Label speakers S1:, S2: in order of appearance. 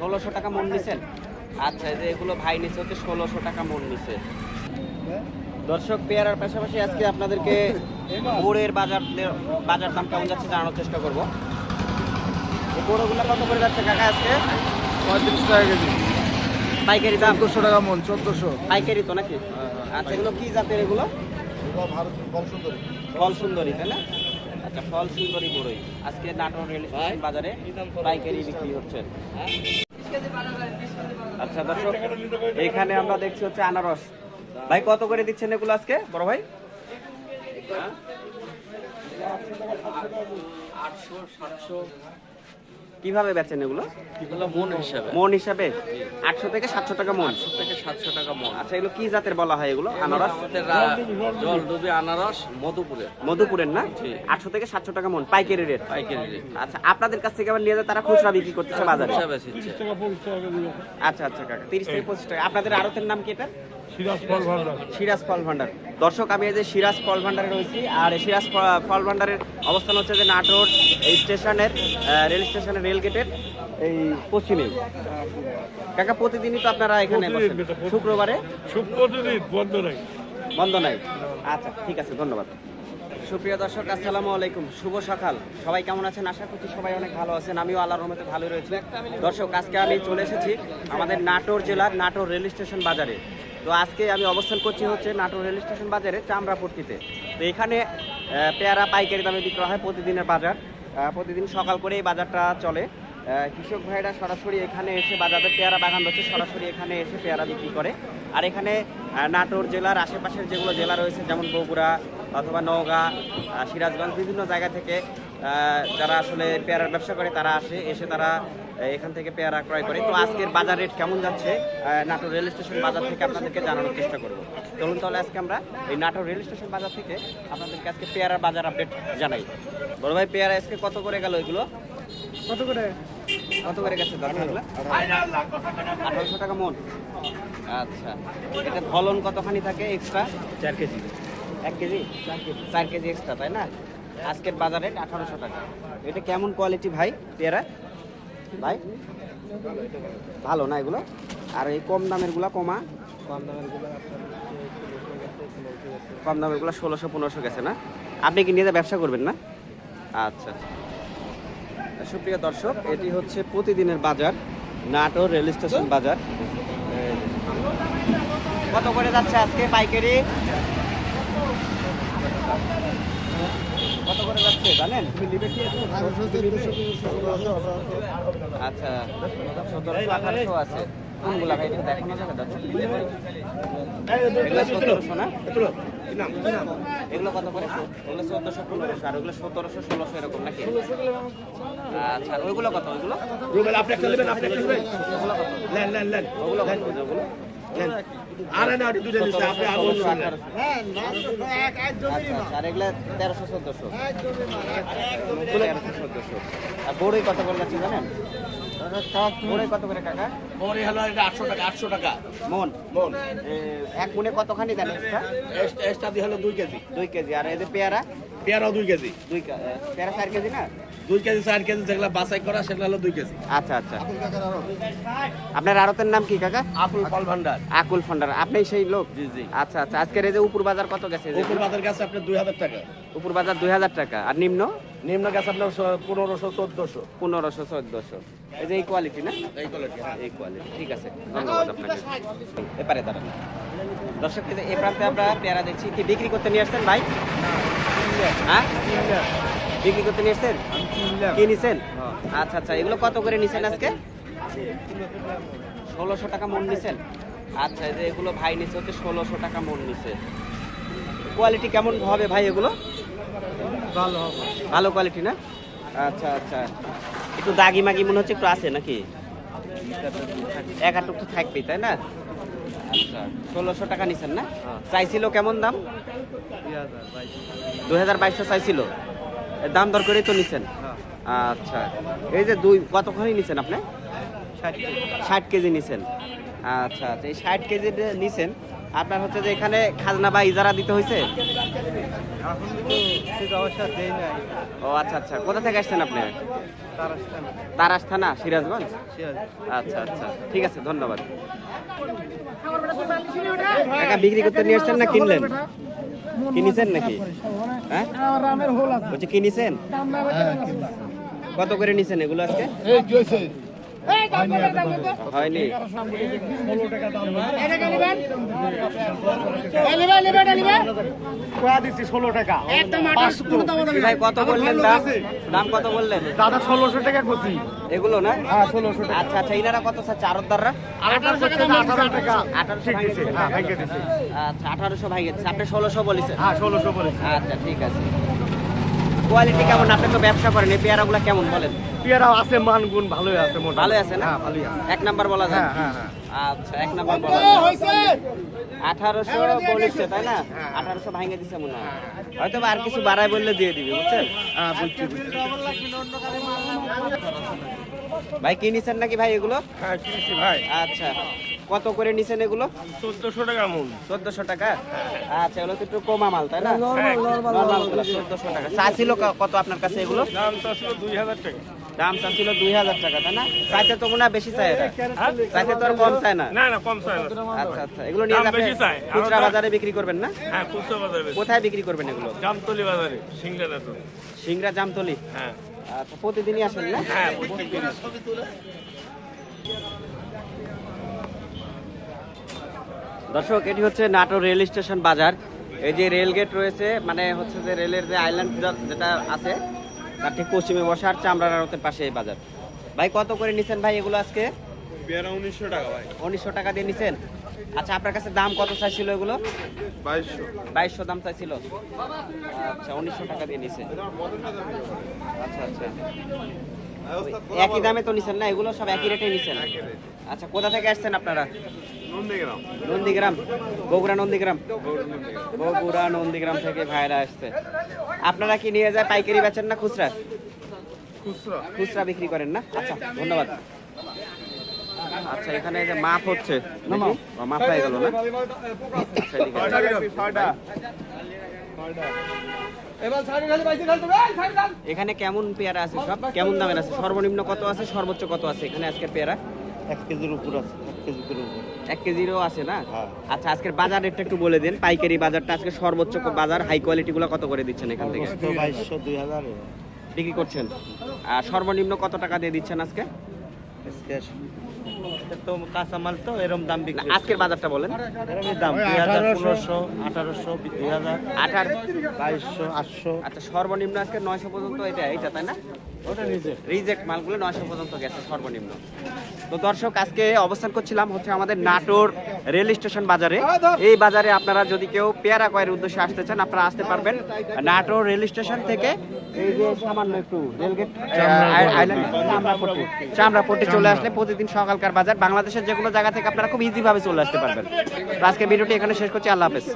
S1: ষোলোশো টাকা মন নিছেন? আচ্ছা যে এগুলো ভাই নিচ্ছে হচ্ছে ষোলোশো টাকা মন নিছে। দর্শক পেয়ারার পাশাপাশি আজকে আপনাদেরকে বোরের বাজার বাজার দাম কেমন যাচ্ছে জানানোর চেষ্টা করব। এই বোরোগুলো কত করে যাচ্ছে কাকা আজকে?
S2: পঁয়ত্রিশ টাকা কেজি।
S1: পাইকারি দাম?
S2: চোদ্দশো টাকা মন চোদ্দশো।
S1: পাইকারি তো নাকি? আচ্ছা এগুলো কি জাতের এগুলো? ফল সুন্দরী। তাই না? আচ্ছা ফল সুন্দরী বড়ই আজকে নাটোর রেল স্টেশন বাজারে পাইকারি বিক্রি হচ্ছে। আচ্ছা দর্শক, এখানে আমরা দেখছি হচ্ছে আনারস। ভাই, কত করে দিচ্ছেন এগুলো আজকে, বড় ভাই?
S3: আটশো, সাতশো।
S1: কীভাবে বেচেন এগুলো?
S3: এগুলো মন হিসাবে।
S1: মন হিসাবে? আটশো থেকে সাতশো টাকা মন।
S3: আটশো থেকে সাতশো টাকা মন।
S1: আচ্ছা এগুলো কি জাতের বলা হয় এগুলো? আনারস?
S3: জল ডুবে আনারস মধুপুরে
S1: মধুপুরের না? আটশো থেকে সাতশো টাকা মন পাইকারি রেট
S3: পাইকারি রেট
S1: আচ্ছা আপনাদের কাছ থেকে আবার নিয়ে যায় তারা খুচরা বিক্রি করতেছে বাজারে। আচ্ছা আচ্ছা কাকা। তিরিশ থেকে পঁচিশ টাকা। আপনাদের আড়তের নাম কি এটা
S2: সিরাজ ফল ভান্ডার।
S1: দর্শক আমি এই যে সিরাজ ফল ভান্ডারে রয়েছি আর সিরাজ ফল ভান্ডারের অবস্থান হচ্ছে যে নাটোর এই স্টেশনের রেল স্টেশনের রেল গেটের এই পশ্চিমে। কাকা প্রতিদিনই তো আপনারা এখানে শুক্রবারে?
S2: প্রতিদিন বন্ধ নাই।
S1: বন্ধ নাই। আচ্ছা ঠিক আছে ধন্যবাদ। সুপ্রিয় দর্শক, আসসালামু আলাইকুম। শুভ সকাল। সবাই কেমন আছেন? আশা করছি সবাই অনেক ভালো আছেন। আমিও আল্লাহর রহমতে ভালো রয়েছি। দর্শক, আজকে আমি চলে এসেছি আমাদের নাটোর জেলার নাটোর রেল স্টেশন বাজারে। তো আজকে আমি অবস্থান করছি হচ্ছে নাটোর রেল স্টেশন বাজারে চামড়াপট্টিতে। তো এখানে পেয়ারা, পাইকারি দামে বিক্রয় হয় প্রতিদিনের বাজার। প্রতিদিন সকাল করে এই বাজারটা চলে। কৃষক ভাইরা সরাসরি এখানে এসে বাজারে পেয়ারা বাগান রয়েছে, সরাসরি এখানে এসে পেয়ারা বিক্রি করে। আর এখানে নাটোর জেলার আশেপাশের যেগুলো জেলা রয়েছে, যেমন বগুড়া অথবা নওগাঁ সিরাজগঞ্জ, বিভিন্ন জায়গা থেকে যারা আসলে পেয়ারার ব্যবসা করে, তারা আসে, এসে তারা এখান থেকে পেয়ারা ক্রয় করে। তো আজকের বাজার রেট কেমন যাচ্ছে? নাটোর রেল স্টেশন বাজার থেকে আপনাদেরকে জানানোর চেষ্টা করব। চলুন তাহলে আজকে আমরা এই নাটোর রেল স্টেশন বাজার থেকে আপনাদেরকে আজকে পেয়ারার বাজার আপডেট জানাই। বড় ভাই, পেয়ারা আজকে কত করে গেল এগুলো?
S2: কত করে?
S1: কত করে গেছে দরকার এগুলো আঠারোশো টাকা মন আচ্ছা। এটা ফলন কতখানি থাকে এক্সট্রা
S2: চার কেজি।
S1: এক কেজি? চার কেজি। এক্সট্রা তাই না? আজকের বাজারে আঠারোশো টাকা। এটা কেমন কোয়ালিটি ভাই পেয়ারা? ভাই? ভালো না এগুলো? আর এই কম দামেরগুলা কমা?
S2: কম দামেরগুলো
S1: কম ষোলোশো পনেরোশো গেছে না? আপনি কি নিয়ে ব্যবসা করবেন না? আচ্ছা আচ্ছা। সুপ্রিয় দর্শক এটি হচ্ছে প্রতিদিনের বাজার নাটোর রেল স্টেশন বাজার কত করে যাচ্ছে আজকে পাইকারি কত করে যাচ্ছে জানেন আচ্ছা সতেরোশো আঠারোশো আছে কোনগুলা ভাই দেখানো যাবে দর্শক? সতেরোশো না এগুলো কত করে? ওগুলো চোদ্দশো পনেরোশো আর ওগুলো সতেরোশো ষোলোশো এরকম নাকি? আচ্ছা ওইগুলো কত? ওইগুলো?
S4: আপনি একটা নেবেন আপনি একটা নেবেন।
S1: ওগুলো কত?
S4: লেন লেন লেন
S1: ওগুলো কত? ওগুলো?
S4: আরে না ওটি দুটো আপনি আগুন।
S1: আচ্ছা, আচ্ছা, আর এগুলা বড়ই কত করে যাচ্ছে জানেন? কত করে কাকা?
S4: ওরে হলো এটা আটশো টাকা আটশো টাকা।
S1: মন?
S4: মন।
S1: এক মনে কতখানি দেন এক্সট্রা
S4: দিয়ে হলো দুই কেজি।
S1: দুই কেজি। আর এদের পেয়ারা?
S4: পেয়ারাও দুই কেজি।
S1: দুই পেয়ারা চার কেজি না?
S4: দুই কেজি চার কেজি যেগুলো বাছাই করা সেগুলো হলো দুই কেজি।
S1: আচ্ছা আচ্ছা। আপনার আড়তের নাম কি কাকা?
S4: আপুল ফল ভান্ডার।
S1: আকুল ফান্ডার আপনি সেই লোক?
S4: জি জি।
S1: আচ্ছা আচ্ছা। আজকের এই যে উপর বাজার কত গেছে যে?
S4: উপর বাজার কাছে আপনার দুই হাজার টাকা।
S1: উপর বাজার দুই হাজার টাকা। আর নিম্ন?
S4: নিম্ন গাছ আপনার পনেরোশো চোদ্দশো।
S1: পনেরোশো চোদ্দশো। এই যে এই কোয়ালিটি না?
S4: এই কোয়ালিটি
S1: এই কোয়ালিটি ঠিক আছে। ধন্যবাদ আপনাকে। এপারে দাঁড়ান। দর্শক এই যে এই প্রান্তে আমরা পেয়ারা দেখছি। কি বিক্রি করতে নিয়ে আসছেন ভাই? হ্যাঁ? বিক্রি করতে নিয়ে আসছেন কি নিছেন? আচ্ছা আচ্ছা এগুলো কত করে নিছেন আজকে? ষোলোশো টাকা মন নিছেন? আচ্ছা যে এগুলো ভাই নিছে হচ্ছে ষোলোশো টাকা মন নিছে। কোয়ালিটি কেমন হবে ভাই এগুলো?
S2: ভালো হবে।
S1: ভালো কোয়ালিটি না? আচ্ছা আচ্ছা। একটু দাগি মাগি মনে হচ্ছে একটু আছে নাকি? এক আটুক তো থাকবেই তাই না? আচ্ছা ষোলোশো টাকা নিছেন না? চাইছিল কেমন দাম? দু হাজার বাইশশো চাইছিল। দাম দর করেই তো নিছেন? আচ্ছা এই যে দুই কতখানি নিছেন আপনি? ষাট কেজি। নিছেন। আচ্ছা আচ্ছা এই ষাট কেজি নিছেন আপনার হচ্ছে যে এখানে খাজনা বা ইজারা দিতে হয়েছে ও আচ্ছা আচ্ছা কোথা থেকে আসছেন আপনি?
S2: তার
S1: তারাস থানা সিরাজগঞ্জ? আচ্ছা আচ্ছা ঠিক আছে ধন্যবাদ। টাকা বিক্রি করতে নিয়ে আসছেন না কিনলেন? কিনেছেন নাকি? হ্যাঁ? বলছি কিনেছেন কত করে নিছেন এগুলো আজকে? হয়নি
S4: ষোলো টাকা?
S1: ভাই কত বললেন দাম? দাম কত বললেন?
S4: দাদা ষোলোশো টাকা করছি
S1: এগুলো না?
S4: হ্যাঁ ষোলোশো
S1: আচ্ছা আচ্ছা ইনারা কত
S4: আঠারোশো টাকা
S1: আঠারোশো
S4: হ্যাঁ ভেঙে দিছি।
S1: আচ্ছা আঠারোশো ভাই গেছে আপনি ষোলোশো বলেছেন।
S4: হ্যাঁ ষোলোশো বলেছি।
S1: আচ্ছা ঠিক আছে। কোয়ালিটি কেমন? আপনি তো ব্যবসা করেন এই পেয়ারাগুলো কেমন বলেন?
S4: পেয়ারা আছে মান গুণ ভালোই আছে মোটা
S1: ভালোই আছে না?
S4: হ্যাঁ ভালোই আছে।
S1: এক নাম্বার বলা যায়?
S4: হ্যাঁ হ্যাঁ
S1: আচ্ছা এক নাম্বার বলা যায়। আঠারোশো বলেছে তাই না? আঠারোশো ভাঙে দিছে মনে হয়। হয়তো আর কিছু বাড়ায় বললে দিয়ে দিবি বুঝছেন?
S4: হ্যাঁ বুঝছি বুঝছি।
S1: ভাই কি নিছেন নাকি ভাই এগুলো?
S4: হ্যাঁ ভাই।
S1: আচ্ছা। কত করে নিছেন এগুলো?
S4: চোদ্দশো টাকা মন
S1: চোদ্দশো টাকা? আচ্ছা এগুলো তো একটু কমা মাল তাই না? নর্মাল চোদ্দশো টাকা। চা ছিল কত আপনার কাছে এগুলো?
S4: দাম তো ছিল দুই হাজার টাকা।
S1: দাম চা ছিল দুই হাজার টাকা তাই না? চাইতে তো মনে বেশি চাই এটা। চাইতে তো আর কম চায় না।
S4: না না কম চাই
S1: আচ্ছা আচ্ছা এগুলো নিয়ে
S4: দাম
S1: যাবে
S4: বেশি চায়। আরও
S1: খুচরা বাজারে বিক্রি করবেন না?
S4: হ্যাঁ খুচরা বাজারে
S1: কোথায় বিক্রি করবেন এগুলো?
S4: জামতলি বাজারে সিংড়া তো
S1: সিংড়া জামতলি?
S4: হ্যাঁ।
S1: আচ্ছা প্রতিদিনই আসেন না?
S4: হ্যাঁ
S1: দর্শক এটি হচ্ছে নাটোর রেল স্টেশন বাজার। এই যে রেল গেট রয়েছে মানে হচ্ছে যে রেলের যে আইল্যান্ড যেটা আছে তার ঠিক পশ্চিমে বসার চামড়া রাউতের পাশে এই বাজার। ভাই কত করে নিছেন ভাই এগুলো আজকে?
S4: উনিশশো টাকা ভাই।
S1: উনিশশো টাকা দিয়ে নিছেন? আচ্ছা আপনার কাছে দাম কত চাইছিল এগুলো?
S4: বাইশশো।
S1: বাইশশো দাম চাইছিল। আচ্ছা উনিশশো টাকা দিয়ে নিছে আচ্ছা আচ্ছা। একই দামে তো নিছেন না এগুলো সব একই রেটে নিছেন। আচ্ছা কোথা থেকে আসছেন আপনারা?
S4: নন্দীগ্রাম।
S1: বগুড়া নন্দীগ্রাম। বগুড়া নন্দীগ্রাম থেকে ভাইরা আসছে। আপনারা কি নিয়ে যায় পাইকারি বেচেন না খুচরা?
S4: খুচরা।
S1: খুচরা বিক্রি করেন না? আচ্ছা ধন্যবাদ। আচ্ছা এখানে যে মাপ হচ্ছে মাপ হয়ে গেল না? আচ্ছা। এখানে কেমন পেয়ারা আছে? সব কেমন দামের আছে? সর্বনিম্ন কত আছে? সর্বোচ্চ কত আছে? এখানে আজকের পেয়ারা?
S2: এক কেজির উপর আছে এক কেজি করে উপর।
S1: এক কেজিরও আছে না?
S2: হ্যাঁ।
S1: আচ্ছা আজকের বাজার রেটটা একটু বলে দিন। পাইকারি বাজারটা আজকে সর্বোচ্চ বাজার হাই কোয়ালিটি গুলো কত করে দিচ্ছেন এখান থেকে?
S2: বাইশশো দুই হাজার।
S1: বিক্রি করছেন। আর সর্বনিম্ন কত টাকা দিয়ে দিচ্ছেন আজকে?
S2: তো কাঁচামাল তো এরম দাম বিক্রি
S1: আজকের বাজারটা বলেন।
S2: দাম দুই হাজার পনেরোশো আঠারোশো দুই হাজার।
S1: আঠার
S2: বাইশশো আটশো।
S1: আচ্ছা সর্বনিম্ন আজকে নয়শো পর্যন্ত এটা এইটা তাই না? রিজেক্ট মালগুলো নয়শো পর্যন্ত গেছে সর্বনিম্ন। তো দর্শক আজকে অবস্থান করছিলাম হচ্ছে আমাদের নাটোর রেল স্টেশন বাজারে। এই বাজারে আপনারা যদি কেউ পেয়ারা কয়ের উদ্দেশ্যে আসতে চান আপনারা আসতে পারবেন নাটোর রেল স্টেশন থেকে। এই যে সামান্য একটু রেলগেট চামড়াপট্টি। চামড়াপট্টি। চলে আসলে প্রতিদিন সকালকার বাজার। বাংলাদেশের যে কোনো জায়গা থেকে আপনারা খুব ইজি ভাবে চলে আসতে পারবেন। আজকে ভিডিওটি এখানে শেষ করছি। আল্লাহ হাফেজ।